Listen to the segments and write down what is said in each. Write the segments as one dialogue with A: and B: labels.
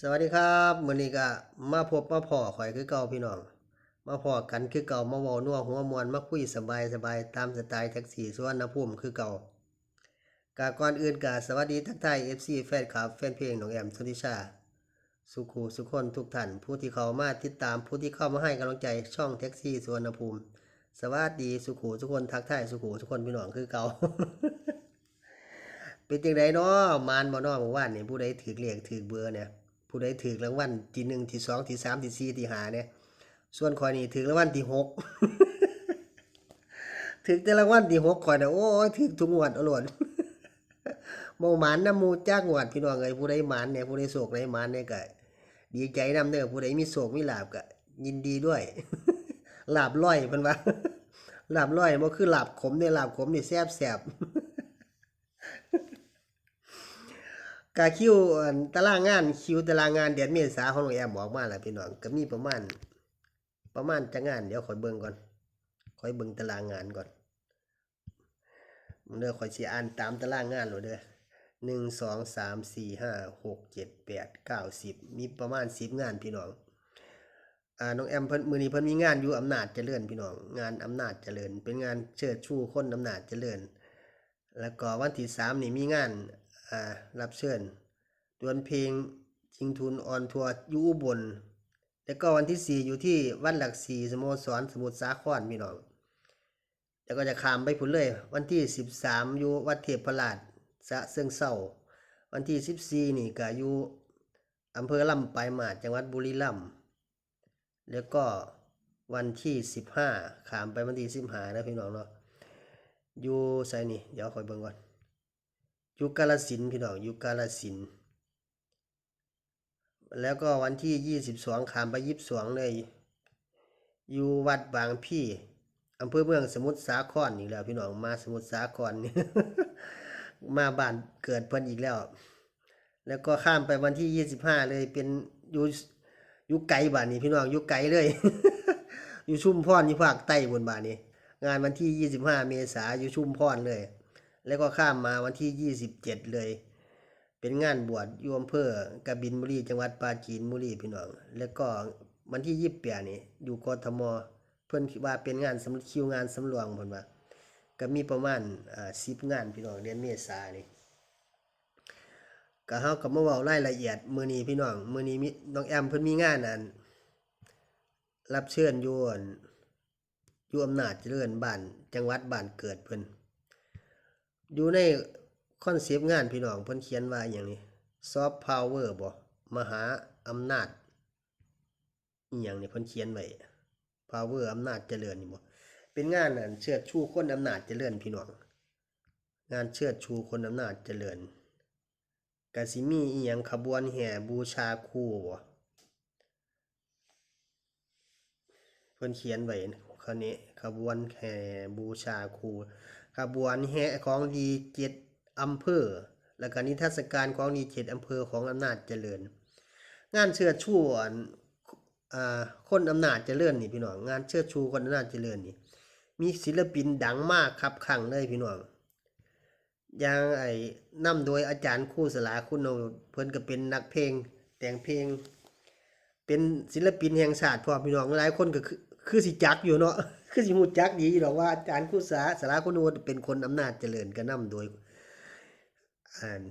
A: สวัสดีครับมื้อนี้ก็มาพบมาพอข่อยคือเก่าพี่น้อง มาพอกันคือเก่ามาเว้านัวหัวมวนมาคุยสบายสบายตามสไตล์แท็กซี่สวนภูมิคือเก่ากาก่อนอื่นก็สวัสดีทักทาย FC แฟนคลับแฟนเพลงน้องแอมสุนิชา สุขูสุขคนทุกท่านผู้ที่เข้ามาติดตามผู้ที่เข้ามาให้กำลังใจช่องแท็กซี่สวนภูมิ สวัสดีสุขูทุกคนทักทายสุขูทุกคนพี่น้องคือเก่าเป็นจังไดเนาะมานบ่เนาะเมื่อวานนี่ผู้ใดถือเลขถือเบอร์เนี่ย ผู้ใดถือรางวัลที่หนึ่งที่สองที่สามที่สี่ที่ห้าเนี่ยส่วนข่อยนี่ถือรางวัลที่หกถือแต่รางวัลที่หกข่อยน่ะโอ้ถือทุกงวดอาโลดบ่หมานน้ำมูจักงวดพี่น้องเอ้ยผู้ใดหมานเนี่ยผู้ใดโศกใดหมานเนี่ยก็ดีใจนำเด้อผู้ใดมีโศกมีลาบก็ยินดีด้วยลาบร้อยเพิ่นว่าลาบร้อยบ่คือลาบขมเนี่ยลาบขมนี่แซ่บๆ กาคิวอันตารางงานคิวตารางงานเดือนเมษาของน้องแอมบอกมาแล้วพี่น้องก็มีประมาณ ประมาณจะงานเดี๋ยวขอยเบิ่งก่อนขอยเบิ่งตารางงานก่อนเด้อขอยสิอ่านตามตารางงานโลดเด้อหนึ่งสองสามสี่ห้าหกเจ็ดแปดเก้าสิบมีประมาณสิบงานพี่น้องอ่าน้องแอมเพิ่นมือนี้เพิ่นมีงานอยู่อำนาจเจริญพี่น้องงานอำนาจเจริญ เป็นงานเชิดชูคนอำนาจเจริญ แล้วก็วันที่สามนี่มีงาน อ่ารับเชิญดวลเพลงชิงทุนออนทัวร์อยู่อุบล แล้วก็วันที่สี่อยู่ที่วัดหลักสี่สโมสรสมุทรสาครพี่น้อง แล้วก็จะข้ามไปพุ่นเลย วันที่สิบสามอยู่วัดเทพราชสะเซิงเศร้า วันที่สิบสี่นี่ก็อยู่อำเภอลำปลายมาจังหวัดบุรีรัมย์แล้วก็วันที่สิบห้าข้ามไปวันที่สิบห้านะพี่น้องเนาะอยู่ไสนี่ เดี๋ยวคอยเบิ่งก่อน ยู่กาฬสินพี่น้องยู่กาฬสิน แล้วก็วันที่ยี่สิบสองขามไปยี่สิบสองเลยอยู่วัดบางพี่อำเภอเมืองสมุทรสาครอีกแล้ว พี่น้องมาสมุทรสาครมาบ้านเกิดเพิ่นอีกแล้ว แล้วก็ข้ามไปวันที่ยี่สิบห้าเลยเป็นอยู่อยู่ไกลบ้านนี้พี่น้องอยู่ไกลเลย อยู่ชุมพรอยู่ภาคใต้บนบ้านนี้ งานวันที่25เมษายนอยู่ชุมพรเลย แล้วก็ข้ามมาวันที่ 27 เลย เป็นงานบวชอยู่อำเภอกบินบุรีจังหวัดปราจีนบุรีพี่น้อง แล้วก็วันที่ 28 นี่อยู่กทม เพิ่นคิดว่าเป็นงานสำคิวงานสำรวงเพิ่นว่าก็มีประมาณอ่า10 งานพี่น้องเดือนเมษายนนี่ก็เฮาก็มาเว้ารายละเอียดมื้อนี้พี่น้องมื้อนี้มีน้องแอมเพิ่นมีงานอันรับเชิญอยู่อั่นอยู่อำนาจเจริญบ้านจังหวัดบ้านเกิดเพิ่น อยู่ในคอนเซปต์งานพี่น้องเพิ่นเขียนว่าอย่างนี้ซอฟต์พาวเวอร์บ่มหาอำนาจอีหยังนี่เพิ่นเขียนไว้พาวเวอร์อำนาจเจริญนี่บ่เป็นงานอันเชิดชูคนอำนาจเจริญพี่น้องงานเชิดชูคนอำนาจเจริญก็สิมีอีหยังขบวนแห่บูชาครูบ่เพิ่นเขียนไว้คราวนี้ขบวนแห่บูชาครู ขบวนแห่ของดีเจ็ดอำเภอ แล้วก็นิทรรศการของดีเจ็ดอำเภอของอำนาจเจริญ งานเชิดชูอันอ่าคนอำนาจเจริญนี่พี่น้องงานเชิดชูคนอำนาจเจริญนี่มีศิลปินดังมากครับขังเลยพี่น้องอย่างไอ้นำโดยอาจารย์คู่สลาคุณโนเพิ่นก็เป็นนักเพลง แต่งเพลง เป็นศิลปินแห่งชาติพอพี่น้องหลายคนก็คือคือสิจักอยู่เนาะ คือสิฮู้จักดีอยู่ดอกว่าอาจารย์ครูสาสลาคุณโนเป็นคนอำนาจเจริญก็นำโดยอ่า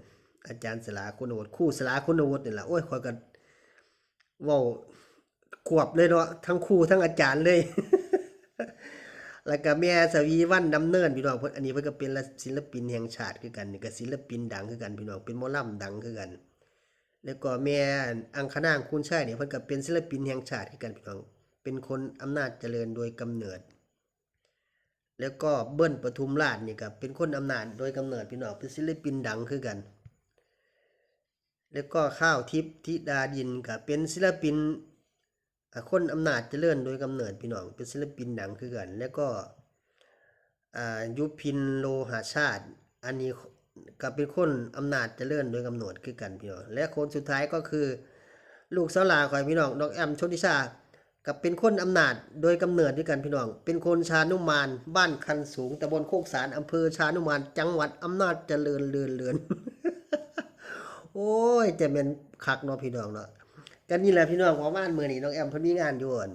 A: อาจารย์สลาคุณโนครู่สลาคุณโนนี่ล่ะโอ้ยข้อยก็เว้าควบเลยเนาะทั้งครูทั้งอาจารย์เลย แล้วก็แม่สวีวันดำเนินพี่น้องเพิ่นอันนี้เพิ่นก็เป็นศิลปินแห่งชาติคือกันนี่ก็ศิลปินดังคือกันพี่น้องเป็นหมอลำดังคือกัน แล้วก็แม่อังคณางคุณชัยเนี่ยเพิ่นก็เป็นศิลปินแห่งชาติคือกันพี่น้อง เป็นคนอำนาจเจริญโดยกำเนิด แล้วก็เบิ้ลปทุมราชนี่ก็เป็นคนอำนาจโดยกำเนิดพี่น้องเป็นศิลปินดังคือกัน แล้วก็ข้าวทิพย์ธิดาดินก็เป็นศิลปินคนอำนาจเจริญโดยกำเนิดพี่น้องเป็นศิลปินดังคือกัน แล้วก็ยุพินโลหาชาติ อันนี้ก็เป็นคนอำนาจเจริญโดยกำเนิดคือกันพี่น้องและคนสุดท้ายก็คือ ลูกสาวลาของพี่น้องน้องแอมชนทิชา กับเป็นคนอำนาจโดยกำเนิดด้วยกันพี่น้อง เป็นคนชานุมาน บ้านคันสูงตำบลโคกสารอำเภอชานุมาน จังหวัดอำนาจเจริญเลือนเลือนโอ้ยจะเป็นคักเนาะพี่น้องเนาะก็นี่แหละพี่น้องของบ้านเมื้อนี้น้องแอมเพิ่นมีงานอยู่อ่น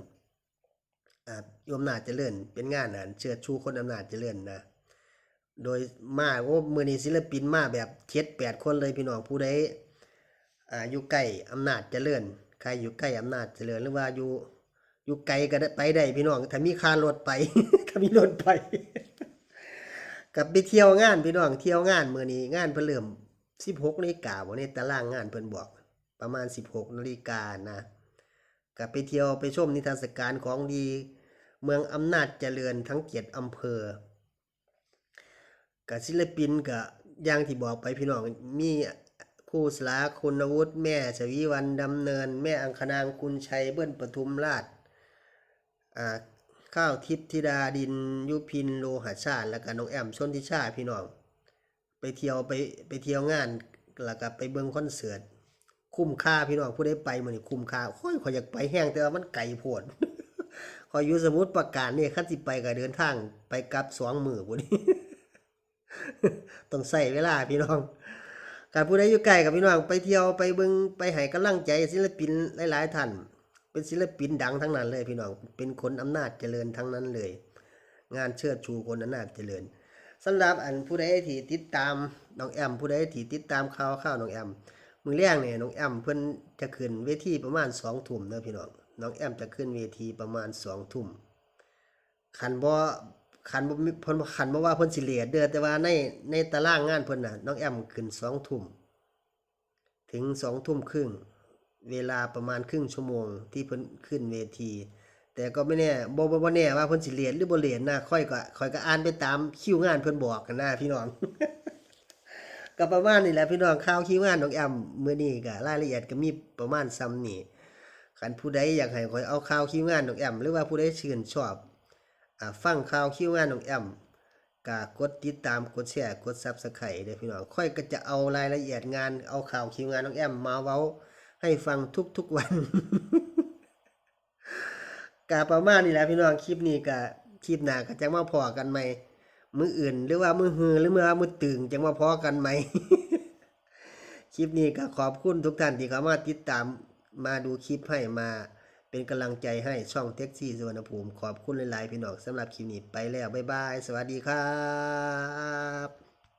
A: อ่าอยู่อำนาจเจริญเป็นงานอันเชิดชูคนอำนาจเจริญนะโดยมาโอ้มือนี้ศิลปินมาแบบ7 8คนเลยพี่น้องผู้ใดอ่าอยู่ใกล้อำนาจเจริญใครอยู่ใกล้อำนาจเจริญหรือว่าอยู่ อยู่ไกลก็ได้ไปได้พี่น้องถ้ามีค่ารถไป ถ้ามีรถไปกับไปเที่ยวงานพี่น้องเที่ยวงานมื้อนี้งานเพิ่นเริ่ม16นาฬิกาบ่ในตารางงานเพิ่นบอกประมาณ 16นาฬิกานะกับไปเที่ยวไปชมนิทรรศการของดี เมืองอำนาจเจริญทั้งเจ็ดอำเภอกับศิลปินกับย่างที่บอกไปพี่น้องมีครูสลาคุณวุฒิแม่ชวีวันดำเนิน แม่อังคณางคุณชัยเบิ้ลปทุมราช ข้าวทิพย์ธิดาดินยุพินโลหะชาติแล้วก็น้องแอมชนทิชาพี่น้อง ไปเที่ยวไปไปเที่ยวงานแล้วก็ไปเบิ่งคอนเสิร์ตคุ้มค่าพี่น้องผู้ใดไปมื้อนี้คุ้มค่าโอ้ยขอยอยากไปแห้งแต่ว่ามันไกลโพดขออยู่สมุทรปราการนี่คันสิไปก็เดินทางไปกลับสองมือพุ่นต้องใส่เวลาพี่น้อง การผู้ใดอยู่ไกลกับพี่น้องไปเที่ยวไปเบิ่งไปให้กำลังใจศิลปินหลายๆท่าน เป็นศิลปินดังทั้งนั้นเลยพี่น้อง เป็นคนอำนาจเจริญทั้งนั้นเลย งานเชิดชูคนอำนาจเจริญสำหรับอันผู้ใดที่ติดตามน้องแอม ผู้ใดที่ติดตามข่าวข่าวน้องแอมมือแรกเนี่ยน้องแอมเพิ่นจะขึ้นเวทีประมาณสองทุ่มเด้อพี่น้องน้องแอมจะขึ้นเวทีประมาณสองทุ่มคันบ่คันบ่มีเพิ่นบ่คันบ่ว่าเพิ่นสิเลทเด้อแต่ว่าในในตารางงานเพิ่นน่ะน้องแอมขึ้น2ทุ่มถึง2ทุ่มครึ่ง เวลาประมาณครึ่งชั่วโมงที่เพิ่นขึ้นเวที แต่ก็ไม่แน่บ่บ่บ่แน่ว่าเพิ่นสิเลทหรือบ่เลทนะค่อยก็ค่อยก็อ่านไปตามคิวงานเพิ่นบอกกันนะพี่น้องก็ประมาณนี้แหละพี่น้องข่าวคิวงานน้องแอมมื้อนี้ก็รายละเอียดก็มีประมาณซ้ำนี้คันผู้ใดอยากให้ข้อยเอาข่าวคิวงานน้องแอมหรือว่าผู้ใดชื่นชอบอ่าฟังข่าวคิวงานของแอมก็กดติดตามกดแชร์กด Subscribe เด้อพี่น้องค่อยก็จะเอารายละเอียดงานเอาข่าวคิวงานของแอมมาเว้า ให้ฟังทุกๆวันกาประมาณนี้แหละพี่น้องคลิปนี้ก็คลิปหน้าก็จะมาพอกันใหมมืออื่น หรือว่ามือฮือหรือมื้อมือตึงจะมาพอกันใหมคลิปนี้ก็ขอบคุณทุกท่านที่เข้ามาติดตามมาดูคลิปให้มาเป็นกำลังใจให้ช่องเท็กซี่สุวรรณภูมิขอบคุณหลายๆพี่น้องสำหรับคลิปนี้ไปแล้วบ๊ายบาย สวัสดีครับ